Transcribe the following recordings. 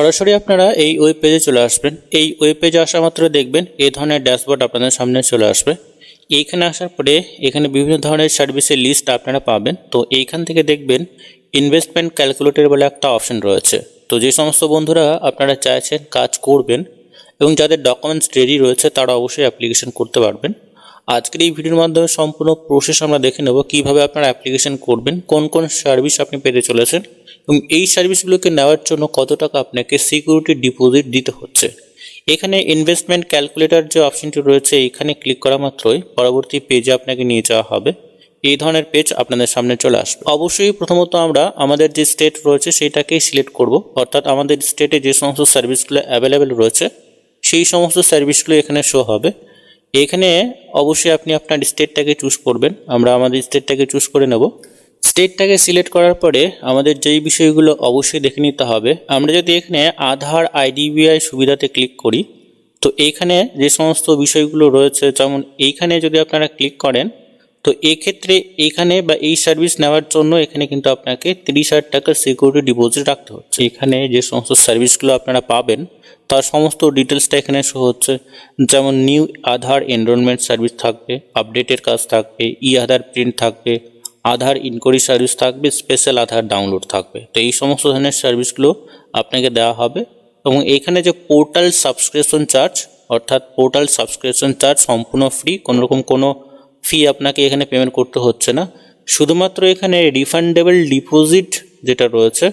সরাসরি আপনারা এই ওয়েব পেজে চলে আসবেন। এই ওয়েব পেজে আসা মাত্র দেখবেন এই ধরনের ড্যাশবোর্ড আপনাদের সামনে চলে আসবে। এইখানে আসার পরে এখানে বিভিন্ন ধরনের সার্ভিসের লিস্ট আপনারা পাবেন। তো এইখান থেকে দেখবেন ইনভেস্টমেন্ট ক্যালকুলেটর বলে একটা অপশন রয়েছে। তো যে সমস্ত বন্ধুরা আপনারা চাইছেন কাজ করবেন এবং যাদের ডকুমেন্টস রেডি রয়েছে তারা অবশ্যই অ্যাপ্লিকেশন করতে পারবেন। আজকের এই ভিডিওর মাধ্যমে সম্পূর্ণ প্রসেস আমরা দেখে নেব কীভাবে আপনারা অ্যাপ্লিকেশন করবেন, কোন কোন সার্ভিস আপনি পেতে চলেছেন এবং এই সার্ভিসগুলোকে নেওয়ার জন্য কত টাকা আপনাকে সিকিউরিটি ডিপোজিট দিতে হচ্ছে। এখানে ইনভেস্টমেন্ট ক্যালকুলেটর যে অপশনটি রয়েছে, এখানে ক্লিক করা মাত্রই পরবর্তী পেজে আপনাকে নিয়ে যাওয়া হবে। এই ধরনের পেজ আপনাদের সামনে চলে আসবে। অবশ্যই প্রথমত আমরা আমাদের যে স্টেট রয়েছে সেটাকেই সিলেক্ট করব। অর্থাৎ আমাদের স্টেটে যে সমস্ত সার্ভিসগুলো অ্যাভেলেবেল রয়েছে, সেই সমস্ত সার্ভিসগুলো এখানে শো হবে। এখানে অবশ্যই আপনি আপনার স্টেটটাকে চুজ করবেন। আমরা আমাদের স্টেটটাকে চুজ করে নেব। স্টেটটাকে সিলেক্ট করার পরে আমাদের যেই বিষয়গুলো অবশ্যই দেখে নিতে হবে। আমরা যদি এখানে আধার আইডিবিআই সুবিধাতে ক্লিক করি, তো এইখানে যে সমস্ত বিষয়গুলো রয়েছে, যেমন এইখানে যদি আপনারা ক্লিক করেন তো এক্ষেত্রে এখানে বা এই সার্ভিস নেওয়ার জন্য এখানে কিন্তু আপনাকে তিরিশ হাজার টাকার সিকিউরিটি ডিপোজিট রাখতে হচ্ছে। এখানে যে সমস্ত সার্ভিসগুলো আপনারা পাবেন, তার সমস্ত ডিটেলসটা এখানে শো হচ্ছে। যেমন নিউ আধার এনরোলমেন্ট সার্ভিস থাকবে আপডেটের কাজ থাকবে ই আধার প্রিন্ট থাকবে আধার ইনকোয়ারি সার্ভিস থাকবে স্পেশাল আধার ডাউনলোড থাকবে। তো এই সমস্ত ধরনের সার্ভিসগুলো আপনাকে দেওয়া হবে এবং এখানে যে পোর্টাল সাবস্ক্রিপশন চার্জ অর্থাৎ পোর্টাল সাবস্ক্রিপশন চার্জ সম্পূর্ণ ফ্রি কোনোরকম কোনো ফি আপনাকে এখানে পেমেন্ট করতে হচ্ছে না। শুধুমাত্র এখানে রিফান্ডেবল ডিপোজিট যেটা রয়েছে,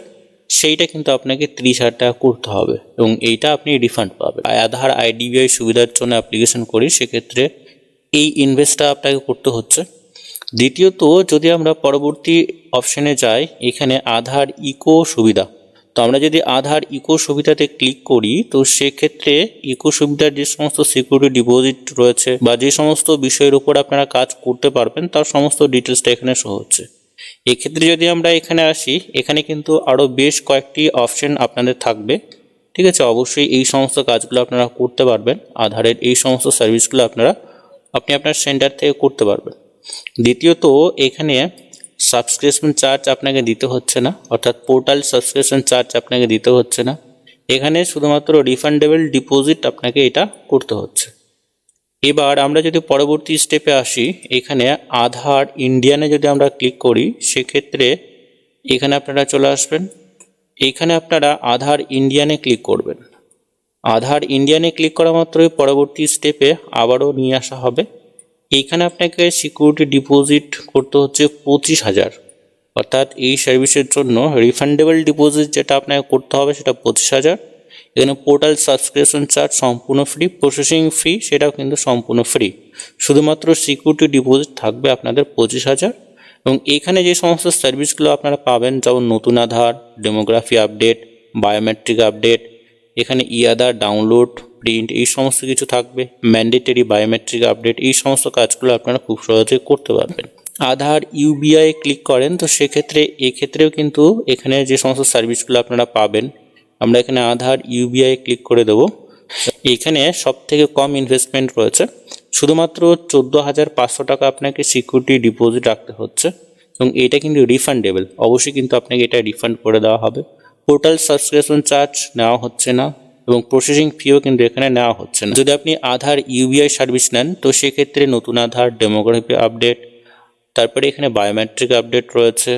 সেইটা কিন্তু আপনাকে ত্রিশ হাজার টাকা করতে হবে এবং এইটা আপনি রিফান্ড পাবেন। আধার আইডিবিআই সুবিধার জন্য অ্যাপ্লিকেশন করি, সেক্ষেত্রে এই ইনভেস্টটা আপনাকে করতে হচ্ছে। দ্বিতীয়ত, যদি আমরা পরবর্তী অপশনে যাই, এখানে আধার ইকো সুবিধা। তো আমরা যদি আধার ইকো সুবিধাতে ক্লিক করি, তো সেক্ষেত্রে ইকো সুবিধার যে সমস্ত সিকিউরিটি ডিপোজিট রয়েছে বা যে সমস্ত বিষয়ের উপর আপনারা কাজ করতে পারবেন, তার সমস্ত ডিটেলসটা এখানে শো হচ্ছে। এক্ষেত্রে যদি আমরা এখানে আসি, এখানে কিন্তু আরও বেশ কয়েকটি অপশন আপনাদের থাকবে। ঠিক আছে, অবশ্যই এই সমস্ত কাজগুলো আপনারা করতে পারবেন। আধারের এই সমস্ত সার্ভিসগুলো আপনারা, আপনি আপনার সেন্টার থেকে করতে পারবেন। দ্বিতীয়ত, এখানে সাবস্ক্রিপশন চার্জ আপনাকে দিতে হচ্ছে না, অর্থাৎ পোর্টাল সাবস্ক্রিপশন চার্জ আপনাকে দিতে হচ্ছে না। এখানে শুধুমাত্র রিফান্ডেবল ডিপোজিট আপনাকে এটা করতে হচ্ছে। এবার আমরা যদি পরবর্তী স্টেপে আসি, এখানে আধার ইন্ডিয়ানে যদি আমরা ক্লিক করি, সেক্ষেত্রে এখানে আপনারা চলে আসবেন। এখানে আপনারা আধার ইন্ডিয়ানে ক্লিক করবেন। আধার ইন্ডিয়ানে ক্লিক করা মাত্রই পরবর্তী স্টেপে আবারও নিয়ে আসা হবে। এইখানে আপনাকে সিকিউরিটি ডিপোজিট করতে হচ্ছে পঁচিশ হাজার। অর্থাৎ এই সার্ভিসের জন্য রিফান্ডেবল ডিপোজিট যেটা আপনাকে করতে হবে সেটা পঁচিশ হাজার। এখানে পোর্টাল সাবস্ক্রিপশন চার্জ সম্পূর্ণ ফ্রি প্রসেসিং ফি সেটাও কিন্তু সম্পূর্ণ ফ্রি শুধুমাত্র সিকিউরিটি ডিপোজিট থাকবে আপনাদের পঁচিশ হাজার। এবং এখানে যে সমস্ত সার্ভিসগুলো আপনারা পাবেন, যেমন নতুন Aadhaar demography update biometric update এখানে ই আধার ডাউনলোড প্রিন্ট এই সমস্ত কিছু থাকবে। ম্যান্ডেটরি বায়োমেট্রিক আপডেট এই সমস্ত কাজগুলো আপনারা খুব সহজে করতে পারবেন। আধার ইউবিআই ক্লিক করেন, তো সেক্ষেত্রে, এক্ষেত্রেও কিন্তু এখানে যে সমস্ত সার্ভিসগুলো আপনারা পাবেন, আমরা এখানে আধার ইউবিআই ক্লিক করে দেবো। এখানে সব থেকে কম ইনভেস্টমেন্ট রয়েছে। শুধুমাত্র চোদ্দ হাজার পাঁচশো টাকা আপনাকে সিকিউরিটি ডিপোজিট রাখতে হচ্ছে, এবং এটা কিন্তু রিফান্ডেবল অবশ্যই কিন্তু আপনাকে এটা রিফান্ড করে দেওয়া হবে। পোর্টাল সাবস্ক্রিপশন চার্জ নেওয়া হচ্ছে না। এবং প্রসেসিং ফিও কিন্তু এখানে নেওয়া হচ্ছে না। যদি আপনি আধার ইউবিআই সার্ভিস নেন, তো সেক্ষেত্রে নতুন আধার ডেমোগ্রাফি আপডেট তারপরে এখানে বায়োমেট্রিক আপডেট রয়েছে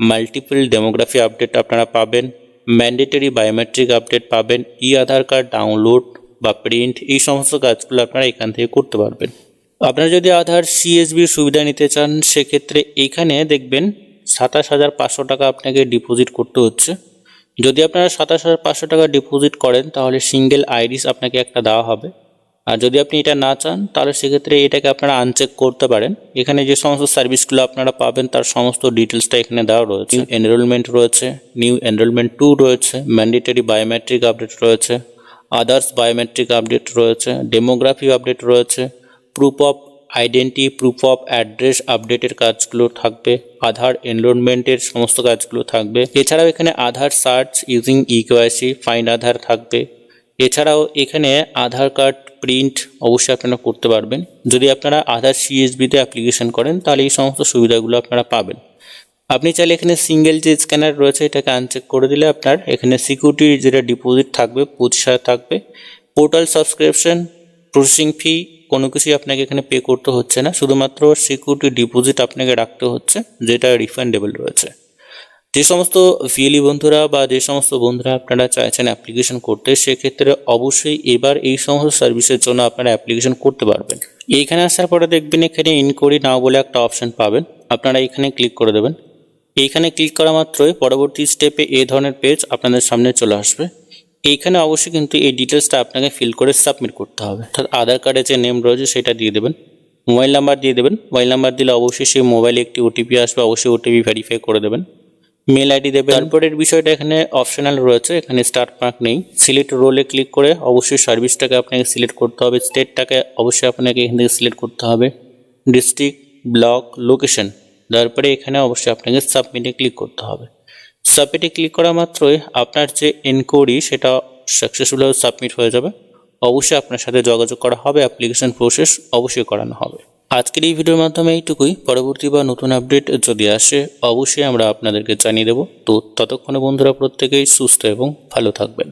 মাল্টিপল ডেমোগ্রাফি আপডেট আপনারা পাবেন ম্যান্ডেটরি বায়োমেট্রিক আপডেট পাবেন ই আধার কার্ড ডাউনলোড বা প্রিন্ট এই সমস্ত কাজগুলো আপনারা এখান থেকে করতে পারবেন। আপনারা যদি আধার সিএসবির সুবিধা নিতে চান, সেক্ষেত্রে এইখানে দেখবেন সাতাশ হাজার পাঁচশো টাকা আপনাকে ডিপোজিট করতে হচ্ছে। যদি আপনারা সাতাশ হাজার পাঁচশো টাকা ডিপোজিট করেন তাহলে সিঙ্গেল আইরিস আপনাকে একটা দেওয়া হবে। আর যদি আপনি এটা না চান তাহলে সেক্ষেত্রে এটাকে আপনারা আনচেক করতে পারেন। এখানে যে সমস্ত সার্ভিসগুলো আপনারা পাবেন তার সমস্ত ডিটেলসটা এখানে দেওয়া রয়েছে। এনরোলমেন্ট রয়েছে নিউ এনরোলমেন্ট টু রয়েছে ম্যান্ডেটরি বায়োমেট্রিক আপডেট রয়েছে আদার্স বায়োমেট্রিক আপডেট রয়েছে ডেমোগ্রাফি আপডেট রয়েছে proof of identity proof of address আপডেটের কাজগুলো থাকবে, আধার এনরোলমেন্টের সমস্ত কাজগুলো থাকবে। এছাড়াও এখানে Aadhaar search using eKYC find Aadhaar থাকবে। এছাড়াও এখানে আধার কার্ড প্রিন্ট অবশ্যই আপনারা করতে পারবেন। যদি আপনারা আধার সিএসবিতে অ্যাপ্লিকেশন করেন, তাহলে এই সমস্ত সুবিধাগুলো আপনারা পাবেন। আপনি চাইলে এখানে সিঙ্গেল যে স্ক্যানার রয়েছে, এটাকে আনচেক করে দিলে আপনার এখানে সিকিউরিটি যেটা ডিপোজিট থাকবে, পঁচিশ থাকবে। পোর্টাল সাবস্ক্রিপশন প্রসেসিং ফি কোনো কিছুই আপনাকে এখানে পে করতে হচ্ছে না। শুধুমাত্র সিকিউরিটি ডিপোজিট আপনাকে রাখতে হচ্ছে, যেটা রিফান্ডেবল রয়েছে। যে সমস্ত ভিএলি বন্ধুরা বা যে সমস্ত বন্ধুরা আপনারা চাইছেন অ্যাপ্লিকেশন করতে, সেক্ষেত্রে অবশ্যই এবার এই সমস্ত সার্ভিসের জন্য আপনারা অ্যাপ্লিকেশন করতে পারবেন। এইখানে আসার পরে দেখবেন এখানে ইনকোয়ারি নাও বলে একটা অপশন পাবেন। আপনারা এখানে ক্লিক করে দেবেন। এইখানে ক্লিক করা মাত্রই পরবর্তী স্টেপে এই ধরনের পেজ আপনাদের সামনে চলে আসবে। এইখানে অবশ্যই কিন্তু এই ডিটেলসটা আপনাকে ফিল করে সাবমিট করতে হবে। অর্থাৎ আধার কার্ডে যে নেম রয়েছে সেটা দিয়ে দেবেন। মোবাইল নাম্বার দিয়ে দেবেন। মোবাইল নাম্বার দিলে অবশ্যই সেই মোবাইলে একটি ওটিপি আসবে, অবশ্যই ওটিপি ভেরিফাই করে দেবেন। মেল আইডি দেবেন। তারপরের বিষয়টা এখানে অপশনাল রয়েছে, এখানে স্টার্ট মার্ক নেই। সিলেক্ট রোলে ক্লিক করে অবশ্যই সার্ভিসটাকে আপনাকে সিলেক্ট করতে হবে। স্টেটটাকে অবশ্যই আপনাকে এখান থেকে সিলেক্ট করতে হবে। ডিস্ট্রিক্ট ব্লক লোকেশন তারপরে এখানে অবশ্যই আপনাকে সাবমিটে ক্লিক করতে হবে। সাবমিটে ক্লিক করা মাত্রই আপনার যে এনকোয়ারি সেটা সাকসেসফুলভাবে সাবমিট হয়ে যাবে। অবশ্যই আপনার সাথে যোগাযোগ করা হবে অ্যাপ্লিকেশন প্রসেস অবশ্যই করানো হবে। আজকের এই ভিডিওর মাধ্যমে এইটুকুই। পরবর্তী বা নতুন আপডেট যদি আসে, অবশ্যই আমরা আপনাদেরকে জানিয়ে দেব। তো ততক্ষণে বন্ধুরা প্রত্যেকেই সুস্থ এবং ভালো থাকবেন।